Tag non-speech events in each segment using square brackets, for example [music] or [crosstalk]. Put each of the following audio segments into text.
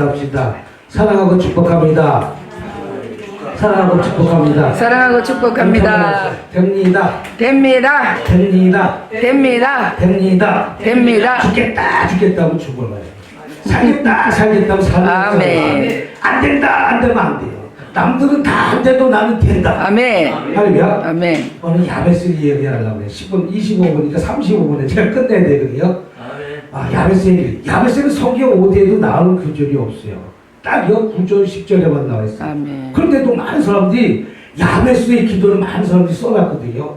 인사합시다. 사랑하고 축복합니다. 사랑하고 축복합니다. 사랑하고 축복합니다. 됩니다. 됩니다. 됩니다. 됩니다. 됩니다. 됩니다. 죽겠다 죽겠다 하면 죽어요. 살겠다 살겠다 하면 살겠다. 아멘. 안 된다 안 되면 안 돼요. 남들은 다 안 돼도 나는 된다. 아멘. 할렐루야. 아멘. 오늘 야베스 얘기하려고 그래. 10분, 25분이니까 35분에 제가 끝내야 되거든요. 아, 야베스 얘기. 야베스는 성경 5대에도 나오는 구절이 없어요. 딱 여 9절, 10절에만 나와 있어요. 아멘. 그런데도 많은 사람들이 야베스의 기도를 많은 사람들이 써놨거든요.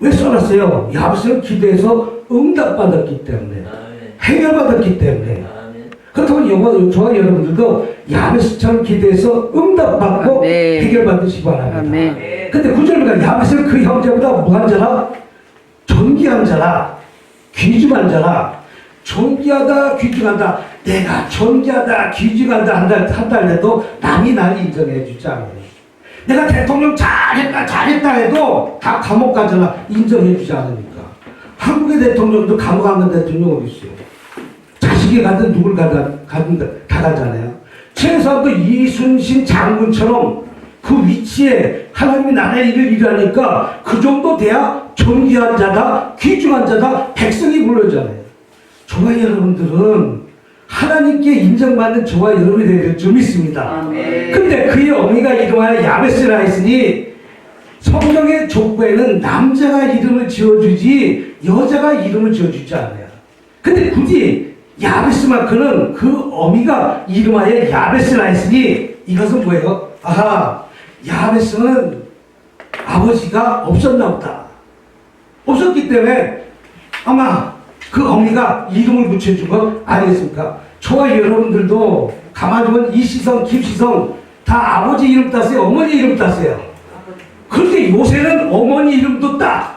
왜 써놨어요? 야베스는 기도해서 응답받았기 때문에. 해결받았기 때문에. 그렇다면 여러분, 저와 여러분들도 야베스처럼 기도해서 응답받고 아멘. 해결받으시기 바랍니다. 아멘. 근데 구절보다 야베스는 그 형제보다 무한 자라 존귀한 자라 귀중한 자라 존귀하다 귀중하다 내가 존귀하다 귀중하다 한다 한다 해도 남이 날 인정해 주지 않아요. 내가 대통령 잘했다 잘했다 해도 다 감옥 가잖아 인정해 주지 않으니까 한국의 대통령도 감옥 안 간 대통령 어디 있어요? 자식이 가든 누굴 가든 가든 다 가잖아요. 최소한도 이순신 장군처럼 그 위치에 하나님이 나라의 일을 일하니까 그 정도 돼야 존귀한 자다, 귀중한 자다, 백성이 불러잖아요. 저와 여러분들은 하나님께 인정받는 저와 여러분이 되길 좀 믿습니다. 아멘. 근데 그의 어미가 이름하여 야베스라 했으니 성경의 족보에는 남자가 이름을 지어주지 여자가 이름을 지어주지 않아요. 근데 굳이 야베스만큼은 그 어미가 이름하여 야베스라 했으니 이것은 뭐예요? 아하, 야베스는 아버지가 없었나 보다. 없었기 때문에 아마 그 어미가 이름을 붙여준 거 아니겠습니까? 저와 여러분들도 가만히 보면 이시성, 김시성 다 아버지 이름 땄어요. 어머니 이름 땄어요. 그런데 요새는 어머니 이름도 따.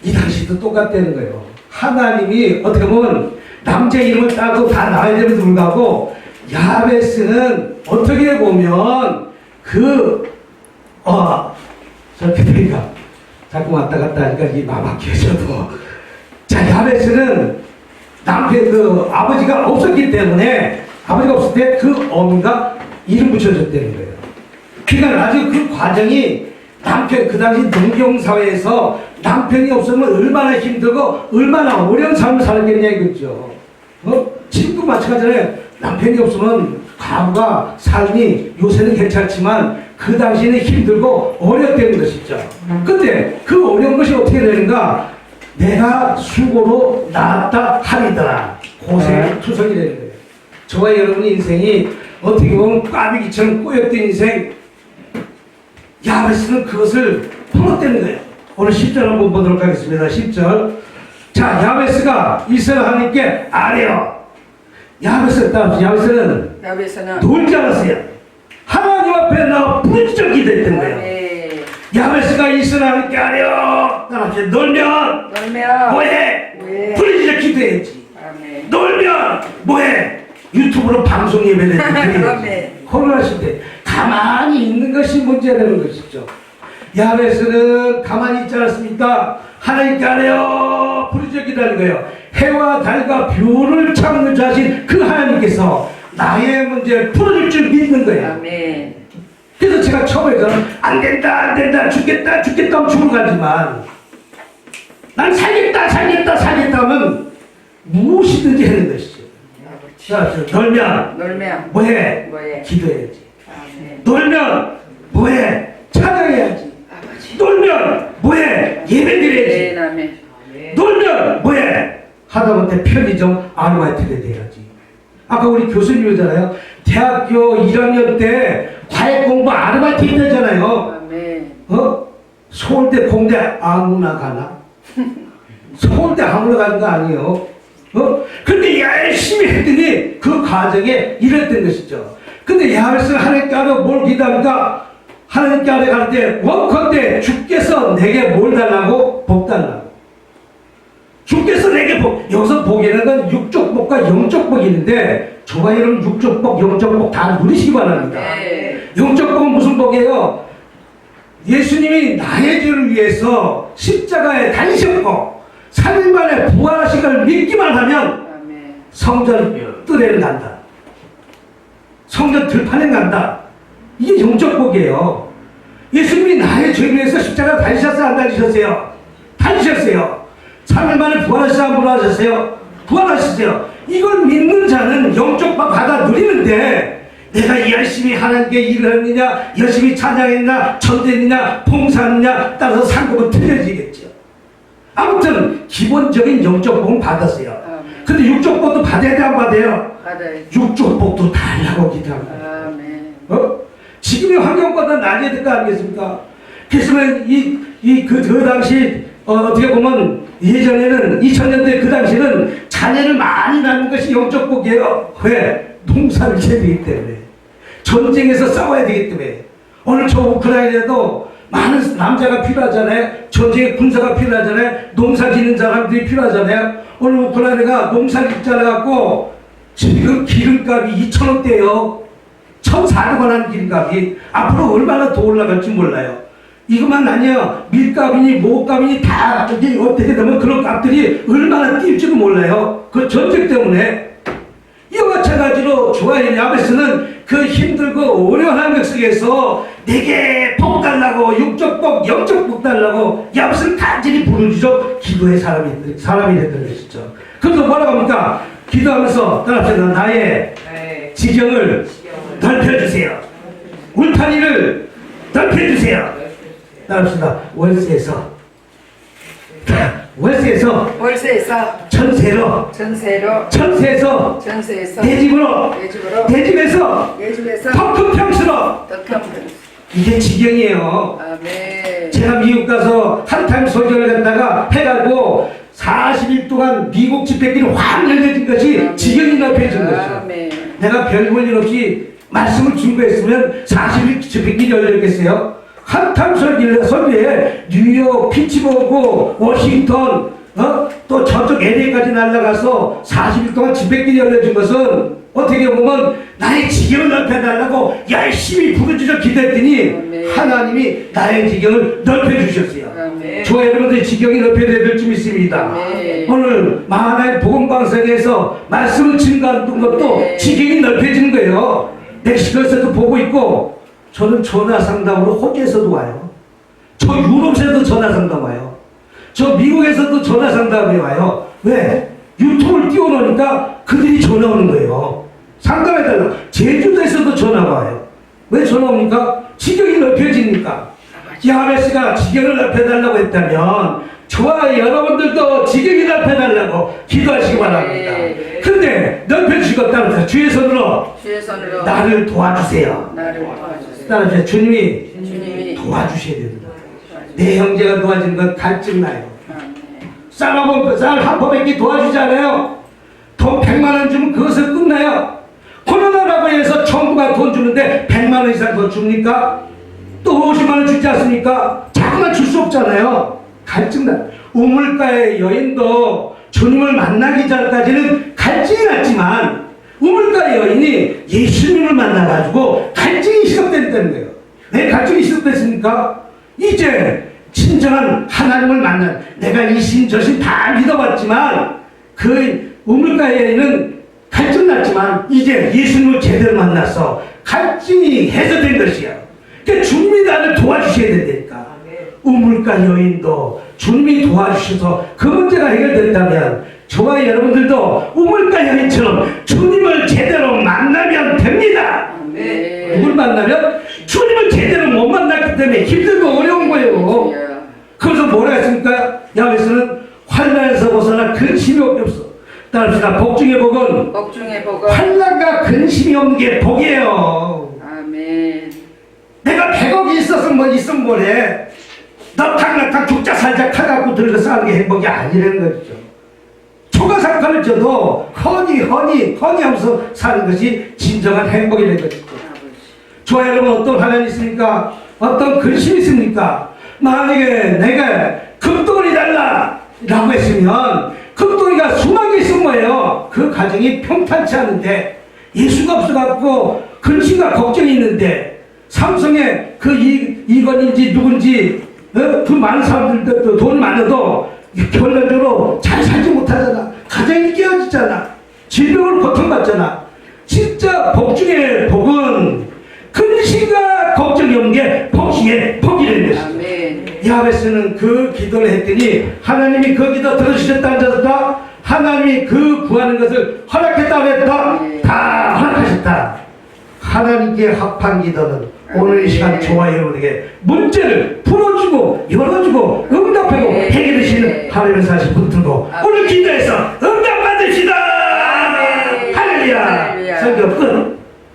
이 당시도 똑같다는 거예요. 하나님이 어떻게 보면 남자 이름을 따고 다 나와야 됨에도 불구하고 야베스는 어떻게 보면 그, 어, 되니까 자꾸 왔다 갔다 하니까 이 마막해져도 자, 야베스는 남편 그 아버지가 없었기 때문에 아버지가 없을 때 그 어미가 이름 붙여줬다는 거예요. 그러니까 나중에 그 과정이 남편 그 당시 농경 사회에서 남편이 없으면 얼마나 힘들고 얼마나 어려운 삶을 살았겠냐 이거죠. 어? 지금도 마찬가지잖아요. 남편이 없으면 가구가 삶이 요새는 괜찮지만 그 당시에는 힘들고 어렵다는 것이죠. 근데 그 어려운 것이 어떻게 되는가? 내가 수고로 나았다 하리더라. 고생 투성이 되는 거예요. 저와 여러분의 인생이 어떻게 보면 꽈배기처럼 꼬였던 인생 야베스는 그것을 풀어대는 거예요. 오늘 10절 한번 보도록 하겠습니다. 10절. 자, 야베스가 이스라엘 하나님께 아뢰어. 야베스, 야베스는 야베스는 놀지 않았어요. 하나님 앞에 나와 부르짖어 기도했던 거예요. 아멘. 야베스가 이스라엘 하나님께 아뢰어. 따라서 놀면 놀며 뭐해? 뭐해? 부르짖어 기도해야지. 아멘. 놀면 뭐해? 유튜브로 방송 예배를 [laughs] 아멘. 드려야지. 코로나 시대 가만히 있는 것이 문제라는 것이죠. 야베스는 가만히 있지 않았습니까? 하나님께 하래요 부르짖어 기다는 거예요. 해와 달과 별을 창조하신 그 하나님께서 나의 문제를 풀어줄 줄 믿는 거예요. 아멘. 그래서 제가 처음에 저는 안 된다 안 된다 죽겠다 죽겠다 하면 죽으러 가지만 난 살겠다 살겠다 살겠다 하면 무엇이든지 하는 것이죠. 자, 저 놀면 놀며 뭐해? 뭐해? 기도해야지. 아멘. 놀면 뭐해? 찬양해야지. 아버지. 놀면 뭐해? 예배드려야지. 아멘. 아멘. 놀면 뭐해? 하다못해 편의점 아르바이트를 돼야지. 아까 우리 교수님이잖아요. 대학교 1학년 때 아르바이트 했다잖아요. 아멘. 어? 서울대 공대 아무나 가나? 서울대 아무나 가는 거 아니에요. 어? 근데 열심히 했더니 그 과정에 이랬던 것이죠. 근데 야베스는 하나님께 하러 뭘 기도합니까? 하나님께 하러 가는데 원컨대 주께서 내게 뭘 달라고? 복 달라고. 주께서 내게 복, 여기서 복이라는 건 육적 복과 영적 복이 있는데 저와 여러분 육적 복, 영적 복 다 누리시기 바랍니다. 네. 영적 복은 무슨 복이에요? 예수님이 나의 죄를 위해서 십자가에 달리셨고 3일 만에 부활하신 걸 믿기만 하면. 성전 뜰에는 간다. 성전 들판에 간다. 이게 영적 복이에요. 예수님이 나의 죄를 위해서 십자가 달리셨어요? 안 달리셨어요? 달리셨어요. 3일 만에 부활하시다 안 부활하셨어요? 부활하셨어요. 이걸 믿는 자는 영적 바 받아 누리는데 내가 열심히 하나님께 일을 했느냐 열심히 찬양했느냐 전도했느냐 봉사했느냐 따라서 상급은 틀려지겠죠. 아무튼 기본적인 영적 복은 받았어요. 아멘. 근데 육적 복도 받아야 돼 안 받아요? 받아야지. 육적 복도 달라고 기도합니다. 아멘. 어? 지금의 환경보다 나아져야 될 거 아니겠습니까? 그래서는 이, 이, 그, 그 당시, 어, 어떻게 보면 예전에는 2000년대 그 당시는 자녀를 많이 낳는 것이 영적 복이에요. 왜? 농사를 되기 때문에. 전쟁에서 싸워야 되기 때문에. 오늘 저 우크라이나에도 많은 남자가 필요하잖아요. 전쟁에 군사가 필요하잖아요. 농사 짓는 사람들이 필요하잖아요. 오늘 우크라이나가 농사 짓지 않아갖고 지금 기름값이 2,000원대요. 1,400원 하는 기름값이 앞으로 얼마나 더 올라갈지 몰라요. 이것만 아니에요. 밀값이니 뭐값이니 다 이게 어떻게 되면 그런 값들이 얼마나 뛸지도 몰라요. 그 전쟁 때문에. 마찬가지로 좋아요. 야베스는 그 힘들고 어려운 환경 속에서 내게 복 달라고 육적 복, 영적 복 달라고 야베스는 간절히 부르짖어 기도의 사람이 사람이 됐던 것이죠. 그래서 뭐라고 합니까? 기도하면서 따라합시다. 나의 네. 지경을 넓혀주세요. 울타리를 넓혀주세요. 따라합시다. 월세에서 월세에서 월세에서 전세로 전세로 전세에서 전세에서 내 집으로 내 집으로 내 집에서 내 집에서 더 큰 평수로 덕평 이게 지경이에요. 아멘. 제가 미국 가서 한타임 소개를 했다가 해가지고 40일 동안 미국 집회길이 확 열려진 것이 지경이 넓혀진 것이죠. 아멘. 내가 별 볼 일 없이 말씀을 준비했으면 40일 집회길이 열렸겠어요? 한탄 설교에 설교에 뉴욕, 피츠버그, 워싱턴, 어? 또 저쪽 LA까지 날아가서 40일 동안 집회길이 열려진 것은 어떻게 보면 나의 지경을 넓혀달라고 열심히 부르짖어 기도했더니 아멘. 하나님이 나의 지경을 넓혀주셨어요. 아멘. 저 여러분들의 지경이 넓혀야 될줄 믿습니다. 아멘. 오늘 마하나의 복음방송에서 말씀을 증거하는 것도 네. 지경이 넓혀지는 거예요. 멕시코에서도 보고 있고 저는 전화 상담으로 호주에서도 와요. 저 유럽에서도 전화 상담 와요. 저 미국에서도 전화 상담이 와요. 왜? 유튜브를 띄워놓으니까 그들이 전화 오는 거예요. 상담해달라. 제주도에서도 전화 와요. 왜 전화 옵니까? 지경이 넓혀지니까. 야베스가 지경을 넓혀달라고 했다면 저와 여러분들도 지경이 넓혀달라고 기도하시기 바랍니다. 네. 근데 넓혀주시겠다면서 주의 손으로 주의 손으로 나를 도와주세요. 나를 도와주세요. 따라서 주님이 주님이 도와주셔야 됩니다. 내 형제가 도와주는 건 갈증 나요. 아멘. 쌀한번 쌀한 포백기 도와주잖아요. 돈 100만 원 주면 그것을 끝나요. 코로나라고 해서 정부가 돈 주는데 100만 원 이상 더 줍니까? 또 50만 원 주지 않습니까? 자꾸만 줄 수 없잖아요. 갈증나. 우물가의 여인도 주님을 만나기 전까지는 갈증이 났지만 우물가의 여인이 예수님을 만나가지고 갈증이 시작 된다는 거예요. 왜 갈증이 시작됐습니까? 이제 진정한 하나님을 만난 내가 이신 저신 다 믿어봤지만 그 우물가에는 갈증 났지만 이제 예수님을 제대로 만나서 갈증이 해소된 것이야. 그러니까 주님이 나를 도와주셔야 된다니까. 우물가 여인도 주님이 도와주셔서 그 문제가 해결됐다면 저와 여러분들도 우물가 여인처럼 주님을 제대로 만나면 됩니다. 아멘. 누굴 만나면 주님을 제대로 못 만났기 때문에 힘들고 어려운 거예요. 그래서 뭐라 했습니까? 야외에서는 환란에서 벗어나 근심이 없어. 따릅시다. 복중의 복은 복중의 복은 환란과 근심이 없는 게 복이에요. 아멘. 내가 100억이 있어서 뭐 있으면 뭐래. 너탕나탕 죽자 살자 타갖고 들고 사는 게 행복이 아니라는 거죠. 초가상칼을 줘도 허니 허니 허니 하면서 사는 것이 진정한 행복이라는 거죠. 좋아요 여러분 어떤 환란이 있습니까? 어떤 근심이 있습니까? 만약에 내가 금돈이 달라 라고 했으면 금돈이가 수만 개 있으면 뭐예요? 그 가정이 평탄치 않은데 예수가 없어갖고 근심과 걱정이 있는데 삼성에 그 이, 이건인지 누군지 어? 그 많은 사람들도 돈 많아도 결론적으로 잘 살지 못하잖아 가정이 깨어지잖아 질병으로 고통받잖아 진짜 복 중에 동시에 포기를 했습니다. 야베스는 그 기도를 했더니 하나님이 그 기도 들어주셨다 안다 하나님이 그 구하는 것을 허락했다 안 했다 다 허락하셨다. 하나님께 합한 기도는 오늘 이 시간 저와 여러분에게 문제를 풀어주고 열어주고 응답하고 해결해 주시는 하나님의 사실 붙들고 오늘 기도해서 응답 받으시다. 할렐루야. 성경 끝.